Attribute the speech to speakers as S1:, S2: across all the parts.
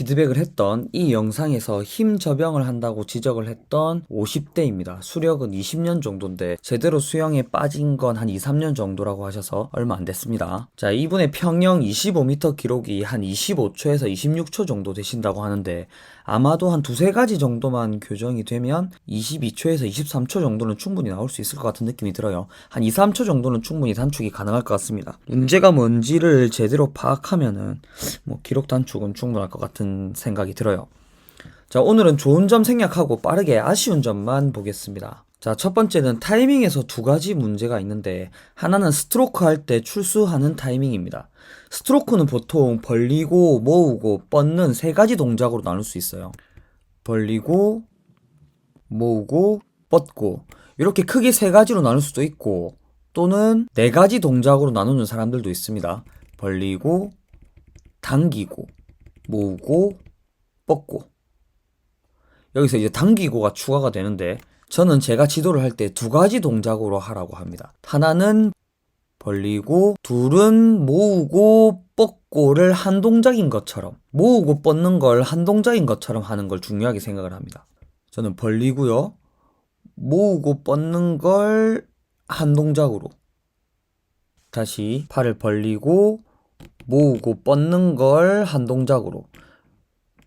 S1: 피드백을 했던 이 영상에서 힘 저병을 한다고 지적을 했던 50대입니다. 수력은 20년 정도인데 제대로 수영에 빠진 건 한 2, 3년 정도라고 하셔서 얼마 안 됐습니다. 자, 이분의 평영 25m 기록이 한 25초에서 26초 정도 되신다고 하는데 아마도 한 두세 가지 정도만 교정이 되면 22초에서 23초 정도는 충분히 나올 수 있을 것 같은 느낌이 들어요. 한 2, 3초 정도는 충분히 단축이 가능할 것 같습니다. 문제가 뭔지를 제대로 파악하면은 뭐 기록 단축은 충분할 것 같은 생각이 들어요. 자, 오늘은 좋은 점 생략하고 빠르게 아쉬운 점만 보겠습니다. 자, 첫 번째는 타이밍에서 두 가지 문제가 있는데, 하나는 스트로크 할 때 출수하는 타이밍입니다. 스트로크는 보통 벌리고, 모으고, 뻗는 세 가지 동작으로 나눌 수 있어요. 벌리고, 모으고, 뻗고. 이렇게 크게 세 가지로 나눌 수도 있고, 또는 네 가지 동작으로 나누는 사람들도 있습니다. 벌리고, 당기고, 모으고, 뻗고. 여기서 이제 당기고가 추가가 되는데 저는 제가 지도를 할 때 두 가지 동작으로 하라고 합니다. 하나는 벌리고 둘은 모으고 뻗고를 한 동작인 것처럼 모으고 뻗는 걸 한 동작인 것처럼 하는 걸 중요하게 생각을 합니다. 저는 벌리고요. 모으고 뻗는 걸 한 동작으로 다시 팔을 벌리고 모으고 뻗는 걸 한 동작으로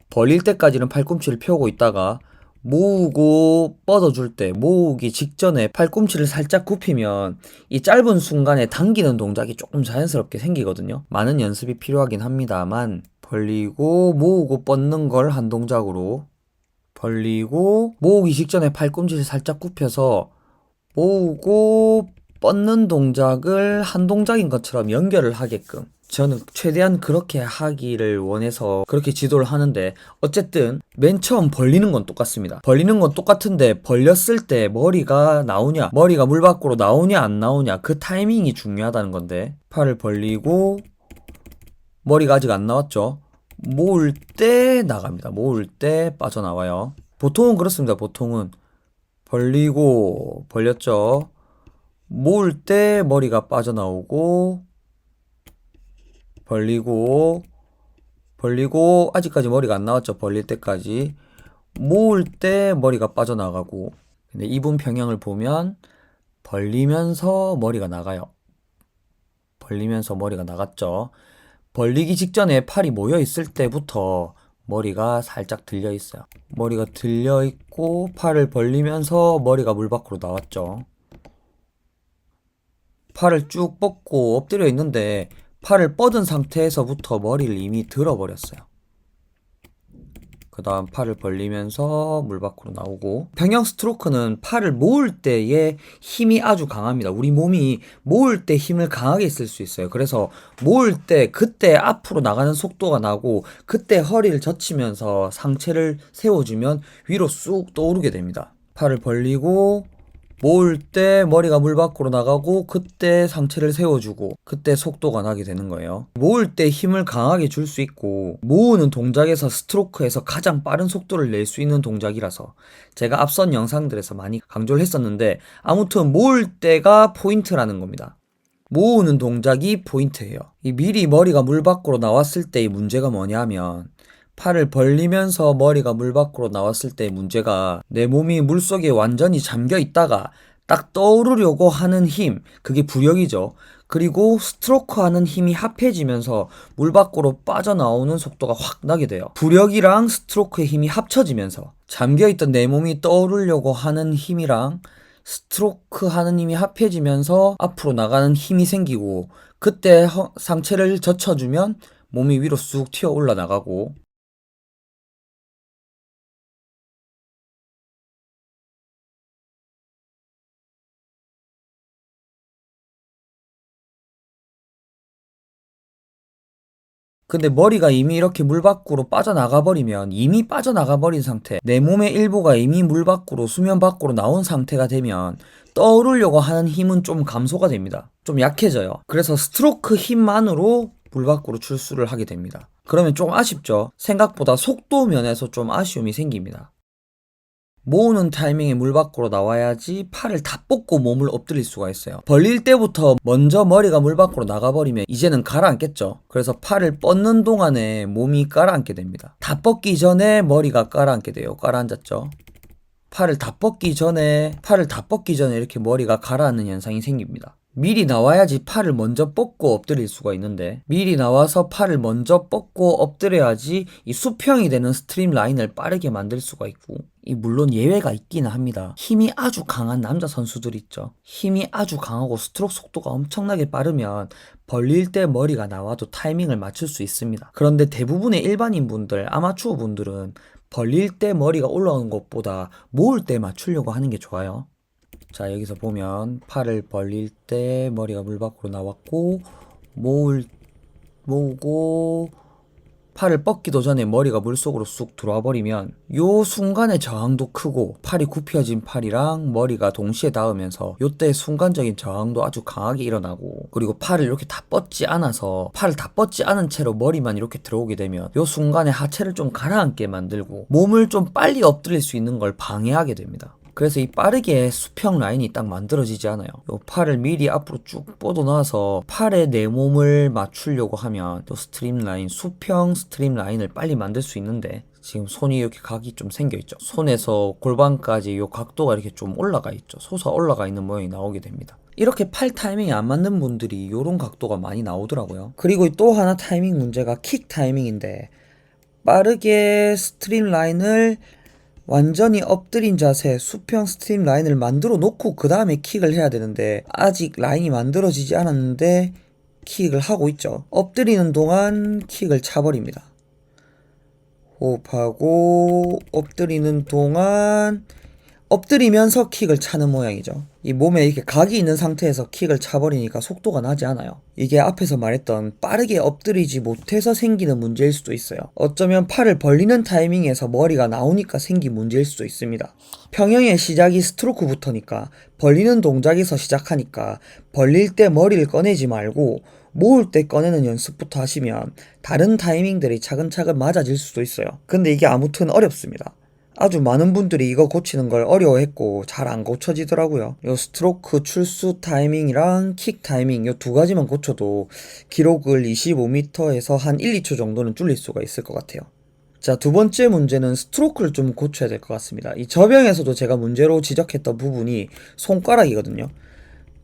S1: 벌릴 때까지는 팔꿈치를 펴고 있다가 모으고 뻗어줄 때 모으기 직전에 팔꿈치를 살짝 굽히면 이 짧은 순간에 당기는 동작이 조금 자연스럽게 생기거든요. 많은 연습이 필요하긴 합니다만 벌리고 모으고 뻗는 걸 한 동작으로 벌리고 모으기 직전에 팔꿈치를 살짝 굽혀서 모으고 뻗는 동작을 한 동작인 것처럼 연결을 하게끔 저는 최대한 그렇게 하기를 원해서 그렇게 지도를 하는데 어쨌든 맨 처음 벌리는 건 똑같습니다. 벌리는 건 똑같은데 벌렸을 때 머리가 나오냐, 머리가 물 밖으로 나오냐 안 나오냐 그 타이밍이 중요하다는 건데 팔을 벌리고 머리가 아직 안 나왔죠. 모을 때 나갑니다. 모을 때 빠져나와요. 보통은 그렇습니다. 보통은 벌리고 벌렸죠. 모을 때 머리가 빠져나오고 벌리고 벌리고 아직까지 머리가 안 나왔죠. 벌릴 때까지 모을 때 머리가 빠져나가고 근데 이분 평형을 보면 벌리면서 머리가 나가요. 벌리면서 머리가 나갔죠. 벌리기 직전에 팔이 모여 있을 때부터 머리가 살짝 들려 있어요. 머리가 들려 있고 팔을 벌리면서 머리가 물 밖으로 나왔죠. 팔을 쭉 뻗고 엎드려 있는데 팔을 뻗은 상태에서부터 머리를 이미 들어버렸어요. 그 다음 팔을 벌리면서 물 밖으로 나오고 평형 스트로크는 팔을 모을 때의 힘이 아주 강합니다. 우리 몸이 모을 때 힘을 강하게 쓸 수 있어요. 그래서 모을 때 그때 앞으로 나가는 속도가 나고 그때 허리를 젖히면서 상체를 세워주면 위로 쑥 떠오르게 됩니다. 팔을 벌리고 모을 때 머리가 물 밖으로 나가고 그때 상체를 세워주고 그때 속도가 나게 되는 거예요. 모을 때 힘을 강하게 줄 수 있고 모으는 동작에서 스트로크에서 가장 빠른 속도를 낼 수 있는 동작이라서 제가 앞선 영상들에서 많이 강조를 했었는데 아무튼 모을 때가 포인트라는 겁니다. 모으는 동작이 포인트예요. 이 미리 머리가 물 밖으로 나왔을 때의 문제가 뭐냐면 팔을 벌리면서 머리가 물 밖으로 나왔을 때의 문제가 내 몸이 물 속에 완전히 잠겨 있다가 딱 떠오르려고 하는 힘, 그게 부력이죠. 그리고 스트로크 하는 힘이 합해지면서 물 밖으로 빠져나오는 속도가 확 나게 돼요. 부력이랑 스트로크의 힘이 합쳐지면서 잠겨있던 내 몸이 떠오르려고 하는 힘이랑 스트로크 하는 힘이 합해지면서 앞으로 나가는 힘이 생기고 그때 허- 상체를 젖혀주면 몸이 위로 쑥 튀어 올라나가고 근데 머리가 이미 이렇게 물 밖으로 빠져나가 버리면 이미 빠져나가 버린 상태, 내 몸의 일부가 이미 물 밖으로 수면 밖으로 나온 상태가 되면 떠오르려고 하는 힘은 좀 감소가 됩니다. 좀 약해져요. 그래서 스트로크 힘만으로 물 밖으로 출수를 하게 됩니다. 그러면 좀 아쉽죠. 생각보다 속도 면에서 좀 아쉬움이 생깁니다. 모으는 타이밍에 물 밖으로 나와야지 팔을 다 뻗고 몸을 엎드릴 수가 있어요. 벌릴 때부터 먼저 머리가 물 밖으로 나가버리면 이제는 가라앉겠죠. 그래서 팔을 뻗는 동안에 몸이 가라앉게 됩니다. 다 뻗기 전에 머리가 가라앉게 돼요. 가라앉았죠. 팔을 다 뻗기 전에 팔을 다 뻗기 전에 이렇게 머리가 가라앉는 현상이 생깁니다. 미리 나와야지 팔을 먼저 뻗고 엎드릴 수가 있는데 미리 나와서 팔을 먼저 뻗고 엎드려야지 이 수평이 되는 스트림 라인을 빠르게 만들 수가 있고 이 물론 예외가 있기는 합니다. 힘이 아주 강한 남자 선수들 있죠. 힘이 아주 강하고 스트로크 속도가 엄청나게 빠르면 벌릴 때 머리가 나와도 타이밍을 맞출 수 있습니다. 그런데 대부분의 일반인 분들, 아마추어 분들은 벌릴 때 머리가 올라오는 것보다 모을 때 맞추려고 하는 게 좋아요. 자, 여기서 보면 팔을 벌릴 때 머리가 물 밖으로 나왔고 모을 모으고 팔을 뻗기도 전에 머리가 물속으로 쑥 들어와 버리면 요 순간의 저항도 크고 팔이 굽혀진 팔이랑 머리가 동시에 닿으면서 요때 순간적인 저항도 아주 강하게 일어나고 그리고 팔을 이렇게 다 뻗지 않아서 팔을 다 뻗지 않은 채로 머리만 이렇게 들어오게 되면 요 순간에 하체를 좀 가라앉게 만들고 몸을 좀 빨리 엎드릴 수 있는 걸 방해하게 됩니다. 그래서 이 빠르게 수평 라인이 딱 만들어지지 않아요. 요 팔을 미리 앞으로 쭉 뻗어놔서 팔에 내 몸을 맞추려고 하면 또 스트림 라인, 수평 스트림 라인을 빨리 만들 수 있는데 지금 손이 이렇게 각이 좀 생겨 있죠. 손에서 골반까지 요 각도가 이렇게 좀 올라가 있죠. 솟아 올라가 있는 모양이 나오게 됩니다. 이렇게 팔 타이밍이 안 맞는 분들이 요런 각도가 많이 나오더라고요. 그리고 또 하나 타이밍 문제가 킥 타이밍인데 빠르게 스트림 라인을 완전히 엎드린 자세, 수평 스트림 라인을 만들어 놓고 그 다음에 킥을 해야 되는데 아직 라인이 만들어지지 않았는데 킥을 하고 있죠. 엎드리는 동안 킥을 차버립니다. 호흡하고 엎드리는 동안 엎드리면서 킥을 차는 모양이죠. 이 몸에 이렇게 각이 있는 상태에서 킥을 차버리니까 속도가 나지 않아요. 이게 앞에서 말했던 빠르게 엎드리지 못해서 생기는 문제일 수도 있어요. 어쩌면 팔을 벌리는 타이밍에서 머리가 나오니까 생긴 문제일 수도 있습니다. 평형의 시작이 스트로크부터니까 벌리는 동작에서 시작하니까 벌릴 때 머리를 꺼내지 말고 모을 때 꺼내는 연습부터 하시면 다른 타이밍들이 차근차근 맞아질 수도 있어요. 근데 이게 아무튼 어렵습니다. 아주 많은 분들이 이거 고치는 걸 어려워했고 잘 안 고쳐지더라고요. 요 스트로크 출수 타이밍이랑 킥 타이밍 요 두 가지만 고쳐도 기록을 25m에서 한 1, 2초 정도는 줄일 수가 있을 것 같아요. 자, 두 번째 문제는 스트로크를 좀 고쳐야 될 것 같습니다. 이 저병에서도 제가 문제로 지적했던 부분이 손가락이거든요.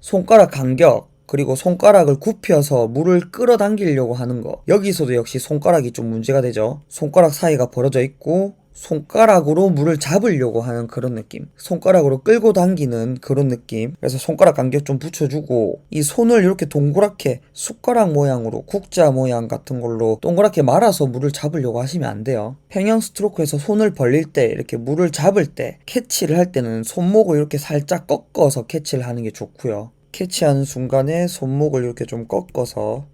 S1: 손가락 간격, 그리고 손가락을 굽혀서 물을 끌어당기려고 하는 거. 여기서도 역시 손가락이 좀 문제가 되죠. 손가락 사이가 벌어져 있고, 손가락으로 물을 잡으려고 하는 그런 느낌. 손가락으로 끌고 당기는 그런 느낌. 그래서 손가락 간격 좀 붙여주고, 이 손을 이렇게 동그랗게 숟가락 모양으로 국자 모양 같은 걸로 동그랗게 말아서 물을 잡으려고 하시면 안 돼요. 평형 스트로크에서 손을 벌릴 때, 이렇게 물을 잡을 때, 캐치를 할 때는 손목을 이렇게 살짝 꺾어서 캐치를 하는 게 좋고요. 캐치하는 순간에 손목을 이렇게 좀 꺾어서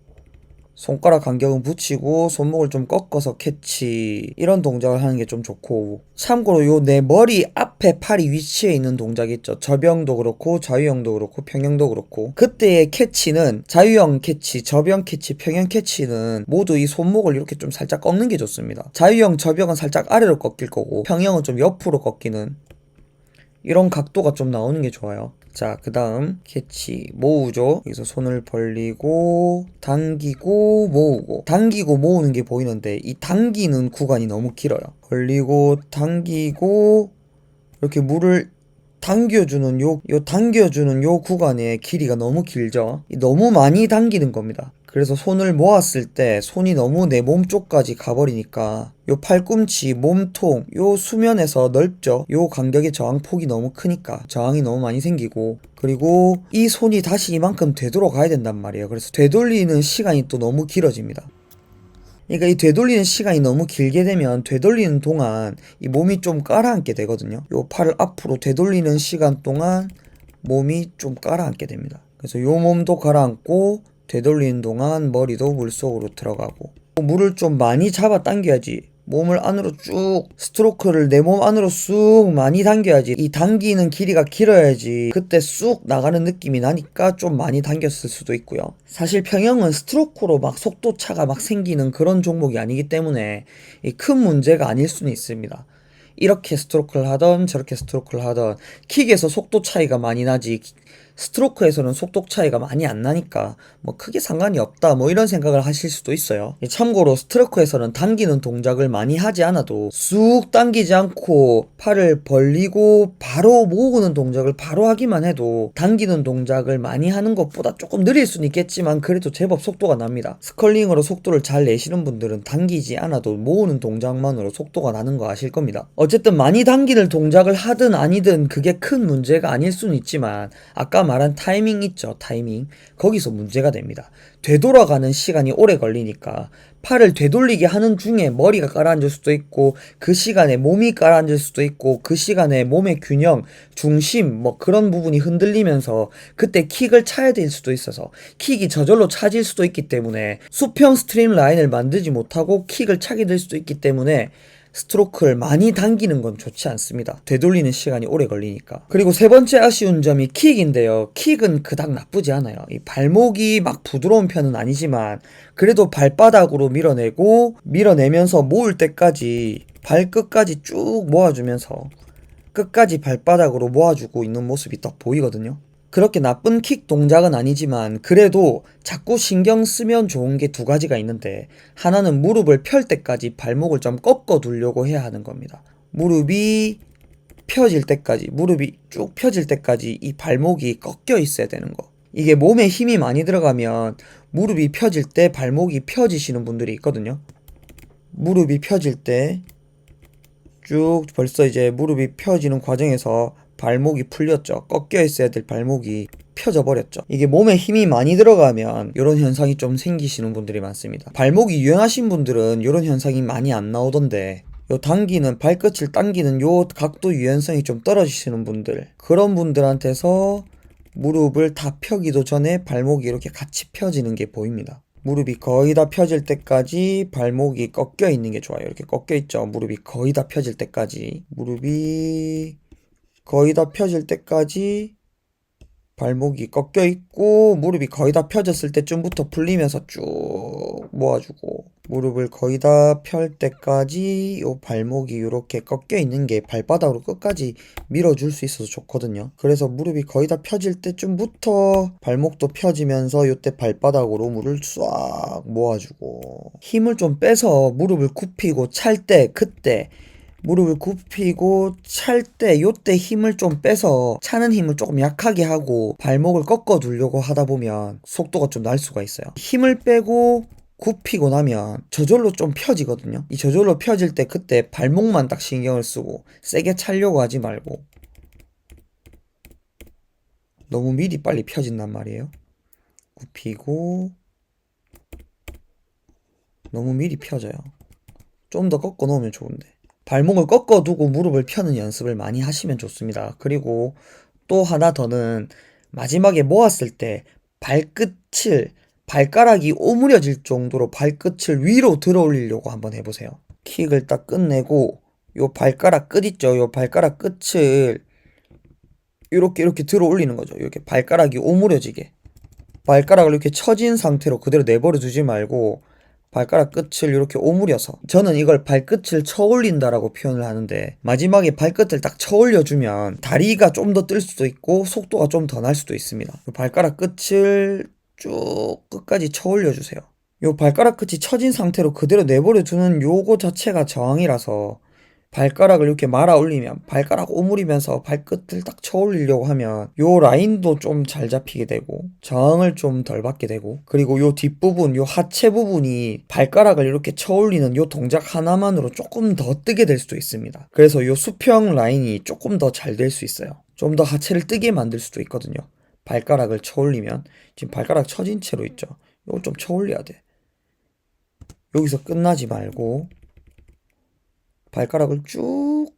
S1: 손가락 간격은 붙이고 손목을 좀 꺾어서 캐치 이런 동작을 하는 게 좀 좋고 참고로 요 내 머리 앞에 팔이 위치해 있는 동작 있죠 저병도 그렇고 자유형도 그렇고 평형도 그렇고 그때의 캐치는 자유형 캐치 저병 캐치 평형 캐치는 모두 이 손목을 이렇게 좀 살짝 꺾는 게 좋습니다 자유형 저병은 살짝 아래로 꺾일 거고 평형은 좀 옆으로 꺾이는 이런 각도가 좀 나오는 게 좋아요. 자, 그 다음 캐치 모으죠. 여기서 손을 벌리고 당기고 모으고 당기고 모으는 게 보이는데 이 당기는 구간이 너무 길어요. 벌리고 당기고 이렇게 물을 당겨주는 요, 요 당겨주는 요 구간의 길이가 너무 길죠. 너무 많이 당기는 겁니다. 그래서 손을 모았을 때 손이 너무 내 몸 쪽까지 가버리니까 요 팔꿈치, 몸통, 요 수면에서 넓죠? 요 간격의 저항폭이 너무 크니까 저항이 너무 많이 생기고 그리고 이 손이 다시 이만큼 되돌아가야 된단 말이에요. 그래서 되돌리는 시간이 또 너무 길어집니다. 그러니까 이 되돌리는 시간이 너무 길게 되면 되돌리는 동안 이 몸이 좀 깔아앉게 되거든요. 요 팔을 앞으로 되돌리는 시간 동안 몸이 좀 깔아앉게 됩니다. 그래서 요 몸도 가라앉고 되돌리는 동안 머리도 물속으로 들어가고 물을 좀 많이 잡아 당겨야지. 몸을 안으로 쭉 스트로크를 내 몸 안으로 쑥 많이 당겨야지. 이 당기는 길이가 길어야지 그때 쑥 나가는 느낌이 나니까 좀 많이 당겼을 수도 있고요. 사실 평형은 스트로크로 막 속도 차가 막 생기는 그런 종목이 아니기 때문에 큰 문제가 아닐 수는 있습니다. 이렇게 스트로크를 하던 저렇게 스트로크를 하던 킥에서 속도 차이가 많이 나지 스트로크에서는 속도 차이가 많이 안 나니까 뭐 크게 상관이 없다 뭐 이런 생각을 하실 수도 있어요. 참고로 스트로크에서는 당기는 동작을 많이 하지 않아도 쑥 당기지 않고 팔을 벌리고 바로 모으는 동작을 바로 하기만 해도 당기는 동작을 많이 하는 것보다 조금 느릴 수는 있겠지만 그래도 제법 속도가 납니다. 스컬링으로 속도를 잘 내시는 분들은 당기지 않아도 모으는 동작만으로 속도가 나는 거 아실 겁니다. 어쨌든 많이 당기는 동작을 하든 아니든 그게 큰 문제가 아닐 수는 있지만 아까 말한 타이밍 있죠 타이밍. 거기서 문제가 됩니다. 되돌아가는 시간이 오래 걸리니까 팔을 되돌리게 하는 중에 머리가 가라앉을 수도 있고 그 시간에 몸이 가라앉을 수도 있고 그 시간에 몸의 균형 중심 뭐 그런 부분이 흔들리면서 그때 킥을 차야 될 수도 있어서 킥이 저절로 차질 수도 있기 때문에 수평 스트림 라인을 만들지 못하고 킥을 차게 될 수도 있기 때문에 스트로크를 많이 당기는 건 좋지 않습니다. 되돌리는 시간이 오래 걸리니까. 그리고 세 번째 아쉬운 점이 킥인데요. 킥은 그닥 나쁘지 않아요. 이 발목이 막 부드러운 편은 아니지만 그래도 발바닥으로 밀어내고 밀어내면서 모을 때까지 발끝까지 쭉 모아주면서 끝까지 발바닥으로 모아주고 있는 모습이 딱 보이거든요. 그렇게 나쁜 킥 동작은 아니지만 그래도 자꾸 신경 쓰면 좋은 게 두 가지가 있는데 하나는 무릎을 펼 때까지 발목을 좀 꺾어 두려고 해야 하는 겁니다. 무릎이 펴질 때까지 무릎이 쭉 펴질 때까지 이 발목이 꺾여 있어야 되는 거. 이게 몸에 힘이 많이 들어가면 무릎이 펴질 때 발목이 펴지시는 분들이 있거든요. 무릎이 펴질 때 쭉 벌써 이제 무릎이 펴지는 과정에서 발목이 풀렸죠. 꺾여 있어야 될 발목이 펴져 버렸죠. 이게 몸에 힘이 많이 들어가면 이런 현상이 좀 생기시는 분들이 많습니다. 발목이 유연하신 분들은 이런 현상이 많이 안 나오던데 요 당기는 발끝을 당기는 요 각도 유연성이 좀 떨어지시는 분들 그런 분들한테서 무릎을 다 펴기도 전에 발목이 이렇게 같이 펴지는 게 보입니다. 무릎이 거의 다 펴질 때까지 발목이 꺾여 있는 게 좋아요. 이렇게 꺾여 있죠. 무릎이 거의 다 펴질 때까지 무릎이 거의 다 펴질 때까지 발목이 꺾여 있고 무릎이 거의 다 펴졌을 때쯤부터 풀리면서 쭉 모아주고 무릎을 거의 다 펼 때까지 요 발목이 이렇게 꺾여 있는 게 발바닥으로 끝까지 밀어줄 수 있어서 좋거든요. 그래서 무릎이 거의 다 펴질 때쯤부터 발목도 펴지면서 요때 발바닥으로 물을 싹 모아주고 힘을 좀 빼서 무릎을 굽히고 찰 때 그때 무릎을 굽히고 찰 때 요때 힘을 좀 빼서 차는 힘을 조금 약하게 하고 발목을 꺾어 두려고 하다 보면 속도가 좀 날 수가 있어요. 힘을 빼고 굽히고 나면 저절로 좀 펴지거든요. 이 저절로 펴질 때 그때 발목만 딱 신경을 쓰고 세게 차려고 하지 말고 너무 미리 빨리 펴진단 말이에요. 굽히고 너무 미리 펴져요. 좀 더 꺾어 놓으면 좋은데. 발목을 꺾어 두고 무릎을 펴는 연습을 많이 하시면 좋습니다. 그리고 또 하나 더는 마지막에 모았을 때 발끝을 발가락이 오므려질 정도로 발끝을 위로 들어 올리려고 한번 해보세요. 킥을 딱 끝내고 요 발가락 끝 있죠? 요 발가락 끝을 이렇게 이렇게 들어 올리는 거죠. 이렇게 발가락이 오므려지게. 발가락을 이렇게 처진 상태로 그대로 내버려 두지 말고 발가락 끝을 이렇게 오므려서 저는 이걸 발끝을 쳐올린다라고 표현을 하는데 마지막에 발끝을 딱 쳐올려주면 다리가 좀 더 뜰 수도 있고 속도가 좀 더 날 수도 있습니다. 발가락 끝을 쭉 끝까지 쳐올려 주세요. 요 발가락 끝이 처진 상태로 그대로 내버려 두는 요거 자체가 저항이라서 발가락을 이렇게 말아 올리면 발가락 오므리면서 발끝을 딱 쳐올리려고 하면 요 라인도 좀 잘 잡히게 되고 저항을 좀 덜 받게 되고 그리고 요 뒷부분 요 하체 부분이 발가락을 이렇게 쳐올리는 요 동작 하나만으로 조금 더 뜨게 될 수도 있습니다. 그래서 요 수평 라인이 조금 더 잘 될 수 있어요. 좀 더 하체를 뜨게 만들 수도 있거든요. 발가락을 쳐올리면 지금 발가락 처진 채로 있죠. 요걸 좀 쳐올려야 돼. 여기서 끝나지 말고 발가락을 쭉